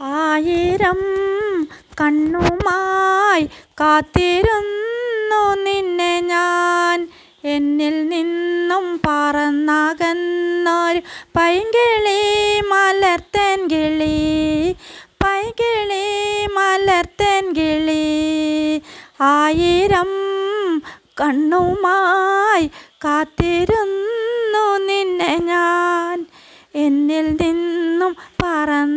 ആയിരം കണ്ണുമായി കാത്തിരുന്നു നിന്നെ ഞാൻ. എന്നിൽ നിന്നും പറന്നകന്നൊരു പൈങ്കിളി മലർത്തൻ കിളി പൈങ്കിളി മലർത്തൻ കിളി ആയിരം കണ്ണുമായി കാത്തിരുന്നു നിന്നെ ഞാൻ. എന്നിൽ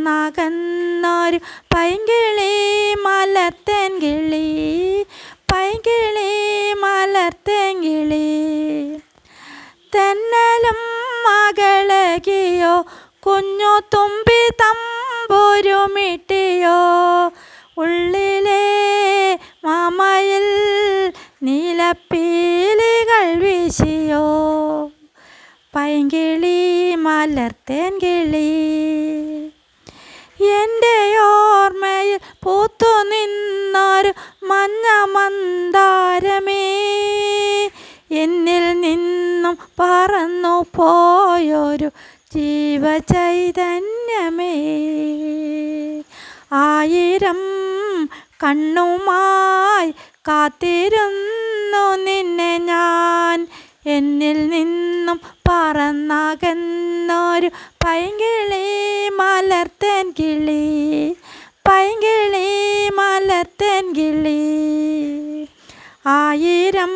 പറന്നകന്നൊരു പൈങ്കിളി മലത്തെങ്കിളി കിളി പൈങ്കിളി മലർത്തൻ തെന്നലും മകളകിയോ കുഞ്ഞു തുമ്പി തമ്പുരുമിട്ടിയോ. ഉള്ളിലെ മാമയിൽ നീലപ്പീലികൾ വീശിയോ. പൈങ്കിളി മലർത്തേൻ കിളി എന്റെ ഓർമ്മയിൽ പൂത്തു നിന്നൊരു മഞ്ഞ മന്ദാരമേ. എന്നിൽ നിന്നും പറന്നു പോയൊരു ജീവചൈതന്യമേ. ആയിരം കണ്ണുമായി കാത്തിരുന്നു നിന്നെ ഞാൻ. എന്നിൽ നിന്നും പറന്നകന്നൊരു പൈങ്കിളി മലർത്തൻ കിളി. പൈങ്കിളി മലർത്തൻ കിളി. ആയിരം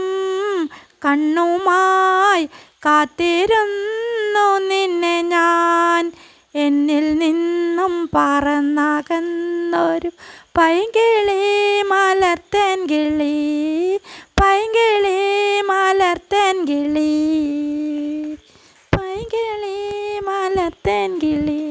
കണ്ണുമായി കാത്തിരുന്നു നിന്നെ ഞാൻ. എന്നിൽ നിന്നും പറന്നകന്നൊരു പൈങ്കിളി മലർത്തൻ കിളി. കിളി പൈങ്കിളി മലർത്തൻ കിളി